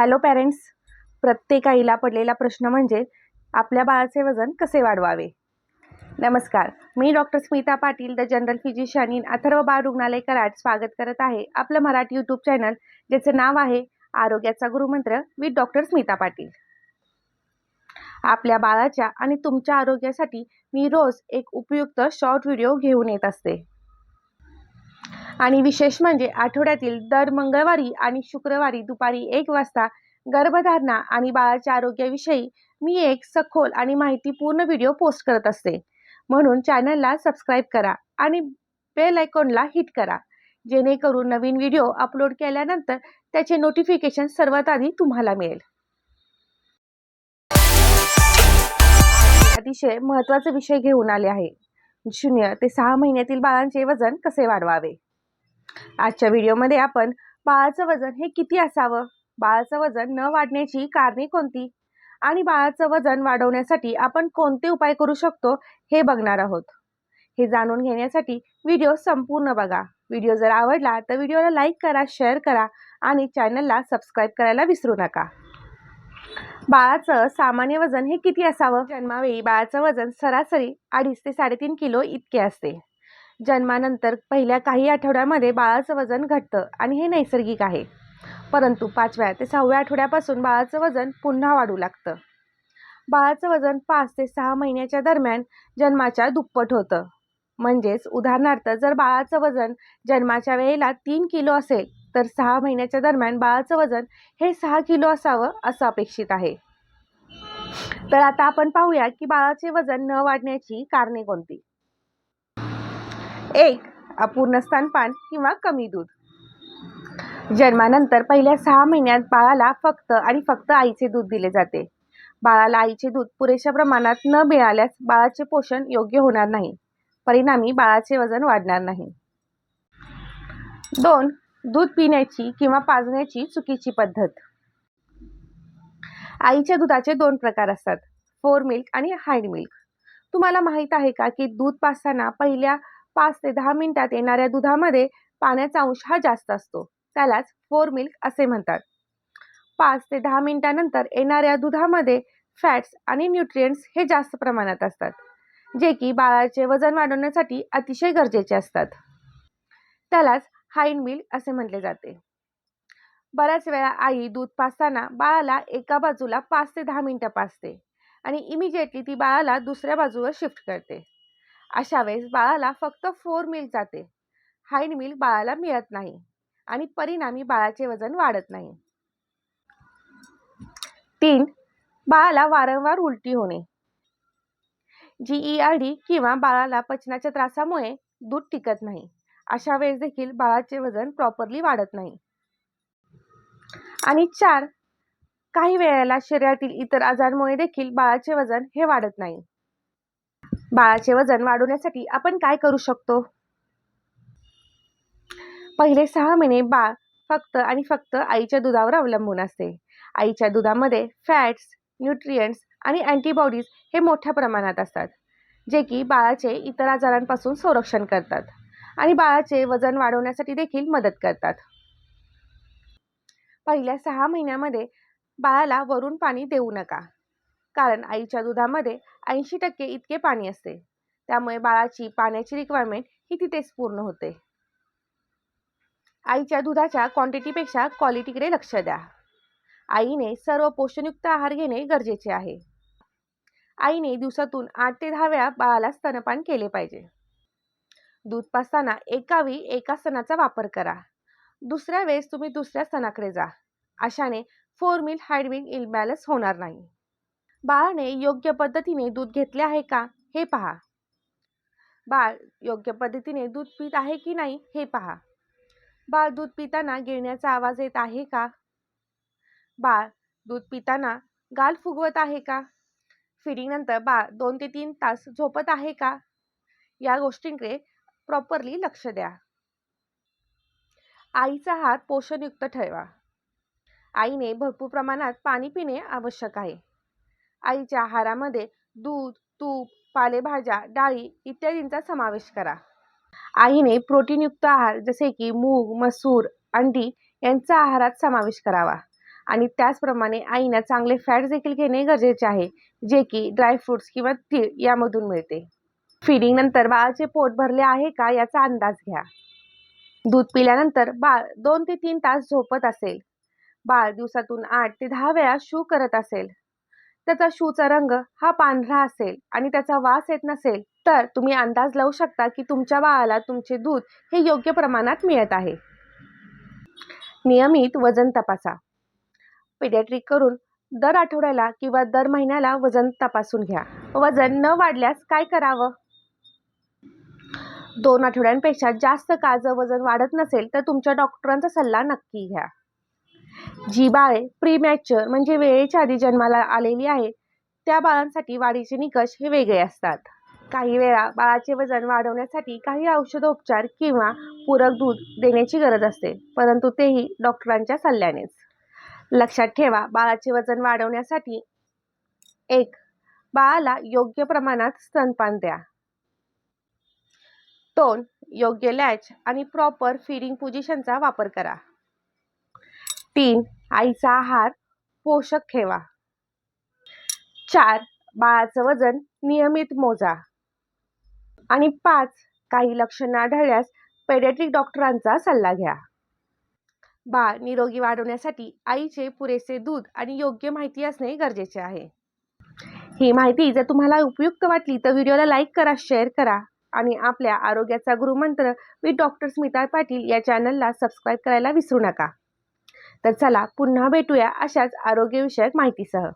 Hello parents प्रत्येक आईला पडलेला प्रश्न म्हणजे आपल्या बाळाचे वजन कसे वाढवावे? नमस्कार. मी doctor Smita Patil the general physician in Atharva Bal Rugnalay Karad स्वागत करत आहे आपलं मराठी यूट्यूब चॅनल ज्याचं नाव आहे आरोग्याचा गुरुमंत्र विथ डॉक्टर स्मिता पाटील. आपल्या बाळाच्या आणि तुमच्या आरोग्यासाठी मी रोज एक उपयुक्त शॉर्ट व्हिडिओ घेऊन येत असते. आणि विशेष म्हणजे आठवड्यातील दर मंगळवारी आणि शुक्रवारी दुपारी एक वाजता गर्भधारणा आणि बाळाच्या आरोग्याविषयी मी एक सखोल आणि माहितीपूर्ण व्हिडिओ पोस्ट करत असते. म्हणून चॅनलला सबस्क्राईब करा आणि बेल आयकॉनला हिट करा. जेणेकरून नवीन व्हिडिओ अपलोड केल्यानंतर त्याचे नोटिफिकेशन सर्वात आधी तुम्हाला मिळेल. अतिशय महत्त्वाचा विषय घेऊन आले आहे. शून्य ते सहा महिन्यातील बाळांचे वजन कसे वाढवावे? आजच्या व्हिडिओमध्ये आपण बाळाचं वजन हे किती असावं? बाळाचं वजन न वाढण्याची कारणे कोणती? आणि बाळाचं वजन वाढवण्यासाठी आपण कोणते उपाय करू शकतो हे बघणार आहोत. हे जाणून घेण्यासाठी व्हिडिओ संपूर्ण बघा. व्हिडिओ जर आवडला तर व्हिडिओला लाईक करा शेअर करा आणि चॅनलला सबस्क्राईब करायला विसरू नका. बाळाचं सामान्य वजन हे किती असावं? जन्मावेळी बाळाचं वजन सरासरी अडीच ते साडेतीन किलो इतके असते. जन्मानंतर पहिल्या काही आठवड्यामध्ये बाळाचं वजन घटतं आणि हे नैसर्गिक आहे. परंतु पाचव्या ते सहाव्या आठवड्यापासून बाळाचं वजन पुन्हा वाढू लागतं. बाळाचं वजन पाच ते सहा महिन्याच्या दरम्यान जन्माच्या दुप्पट होतं. म्हणजेच उदाहरणार्थ जर बाळाचं वजन जन्माच्या वेळेला तीन किलो असेल तर सहा महिन्याच्या दरम्यान बाळाचं वजन हे सहा किलो असावं असं अपेक्षित आहे. तर आता आपण पाहूया की बाळाचे वजन न वाढण्याची कारणे कोणती? एक अपूर्ण स्तनपान किंवा कमी दूध. जन्मानंतर पहिल्या सहा महिन्यात बाळाला फक्त आणि फक्त आईचे दूध दिले जाते. बाळाला आईचे दूध पुरेशा प्रमाणात न मिळाल्यास बाळाचे पोषण योग्य होणार नाही. परिणामी बाळाचे वजन वाढणार नाही. दोन दूध पिण्याची किंवा पाजण्याची चुकीची पद्धत. आईच्या दुधाचे दोन प्रकार असतात फोर मिल्क आणि हाईड मिल्क. तुम्हाला माहीत आहे का की दूध पाजताना पहिल्या पाच ते दहा मिनिटात येणाऱ्या दुधामध्ये पाण्याचा अंश हा जास्त असतो. त्यालाच फोर मिल्क असे म्हणतात. पाच ते दहा मिनिटानंतर येणाऱ्या दुधामध्ये फॅट्स आणि न्यूट्रियंट्स हे जास्त प्रमाणात असतात जे की बाळाचे वजन वाढवण्यासाठी अतिशय गरजेचे असतात. त्यालाच हाईन मिल्क असे म्हटले जाते. बऱ्याच वेळा आई दूध पाजताना बाळाला एका बाजूला पाच ते दहा मिनिटं पाजते आणि इमिजिएटली ती बाळाला दुसऱ्या बाजूवर शिफ्ट करते. अशा वेळेस बाळाला फक्त फोर मिल्क जाते. हाईड मिल्क बाळाला मिळत नाही आणि परिणामी बाळाचे वजन वाढत नाही. तीन बाळाला वारंवार उलटी होणे. जीई आर डी किंवा बाळाला पचनाच्या त्रासामुळे दूध टिकत नाही. अशा वेळेस देखील बाळाचे वजन प्रॉपरली वाढत नाही. आणि चार काही वेळेला शरीरातील इतर आजारांमुळे देखील बाळाचे वजन हे वाढत नाही. बाळाचे वजन वाढवण्यासाठी आपण काय करू शकतो? पहिले सहा महिने बाळ फक्त आणि फक्त आईच्या दुधावर अवलंबून असते. आईच्या दुधामध्ये फॅट्स न्यूट्रियंट्स आणि अँटीबॉडीज हे मोठ्या प्रमाणात असतात जे की बाळाचे इतर आजारांपासून संरक्षण करतात आणि बाळाचे वजन वाढवण्यासाठी देखील मदत करतात. पहिल्या सहा महिन्यामध्ये बाळाला वरून पाणी देऊ नका. कारण आईच्या दुधामध्ये ऐंशी टक्के इतके पाणी असते. त्यामुळे बाळाची पाण्याची रिक्वायरमेंट ही तिथेच पूर्ण होते. आईच्या दुधाच्या क्वांटिटीपेक्षा क्वालिटीकडे लक्ष द्या. आईने सर्व पोषणयुक्त आहार घेणे गरजेचे आहे. आईने दिवसातून आठ ते दहा वेळा बाळाला स्तनपान केले पाहिजे. दूध पाजताना एका एका स्तनाचा वापर करा. दुसऱ्या वेळेस तुम्ही दुसऱ्या स्तनाकडे जा. अशाने foremilk hindmilk imbalance होणार नाही. बाळाने योग्य पद्धतीने दूध घेतले आहे का हे पहा. बाळ योग्य पद्धतीने दूध पित आहे की नाही हे पहा. बाळ दूध पिताना गिळण्याचा आवाज येत आहे का? बाळ दूध पिताना गाल फुगवत आहे का? फिडिंगनंतर बाळ दोन ते तीन तास झोपत आहे का? या गोष्टींकडे प्रॉपरली लक्ष द्या. आईचा हात पोषणयुक्त ठेवा. आईने भरपूर प्रमाणात पाणी पिणे आवश्यक आहे. आईच्या आहारामध्ये दूध तूप पालेभाज्या डाळी इत्यादींचा समावेश करा. आईने प्रोटीनयुक्त आहार जसे की मूग मसूर अंडी यांचा आहारात समावेश करावा. आणि त्याचप्रमाणे आईनं चांगले फॅट देखील घेणे गरजेचे आहे जे की ड्रायफ्रुट्स किंवा तीळ यामधून मिळते. फिडिंग नंतर बाळाचे पोट भरले आहे का याचा अंदाज घ्या. दूध पिल्यानंतर बाळ दोन ते तीन तास झोपत असेल. बाळ दिवसातून आठ ते दहा वेळा शू करत असेल. त्याचा शूचा रंग हा पांढरा असेल आणि त्याचा वास येत नसेल तर तुम्ही अंदाज लावू शकता की तुमच्या बाळाला तुमचे दूध हे योग्य प्रमाणात मिळत आहे. नियमित वजन तपासा. पिडॅट्रिक करून दर आठवड्याला किंवा दर महिन्याला वजन तपासून घ्या. वजन न वाढल्यास काय करावं? दोन आठवड्यांपेक्षा जास्त काळ जर वजन वाढत नसेल तर तुमच्या डॉक्टरांचा सल्ला नक्की घ्या. जी बाळे प्रीमॅच्युअर म्हणजे वेळेच्या आधी जन्माला आलेली आहे त्या बाळांसाठी वाढीचे निकष हे वेगळे असतात. काही वेळा बाळाचे वजन वाढवण्यासाठी काही औषधोपचार किंवा पूरक दूध देण्याची गरज असते परंतु तेही डॉक्टरांच्या सल्ल्यानेच. लक्षात ठेवा बाळाचे वजन वाढवण्यासाठी एक बाळाला योग्य प्रमाणात स्तनपान द्या. दोन योग्य लॅच आणि प्रॉपर फीडिंग पोझिशनचा वापर करा. तीन आईचा आहार पोषक ठेवा. चार बाळाचं वजन नियमित मोजा. आणि पाच काही लक्षणं आढळल्यास पेडेट्रिक डॉक्टरांचा सल्ला घ्या. बाळ निरोगी वाढवण्यासाठी आईचे पुरेसे दूध आणि योग्य माहिती असणे गरजेचे आहे. ही माहिती जर तुम्हाला उपयुक्त वाटली तर व्हिडिओला लाईक करा शेअर करा आणि आपल्या आरोग्याचा गुरुमंत्र विथ डॉक्टर स्मिता पाटील या चॅनलला सबस्क्राईब करायला विसरू नका. तर चला पुन्हा भेटूया अशाच आरोग्यविषयक माहितीसह.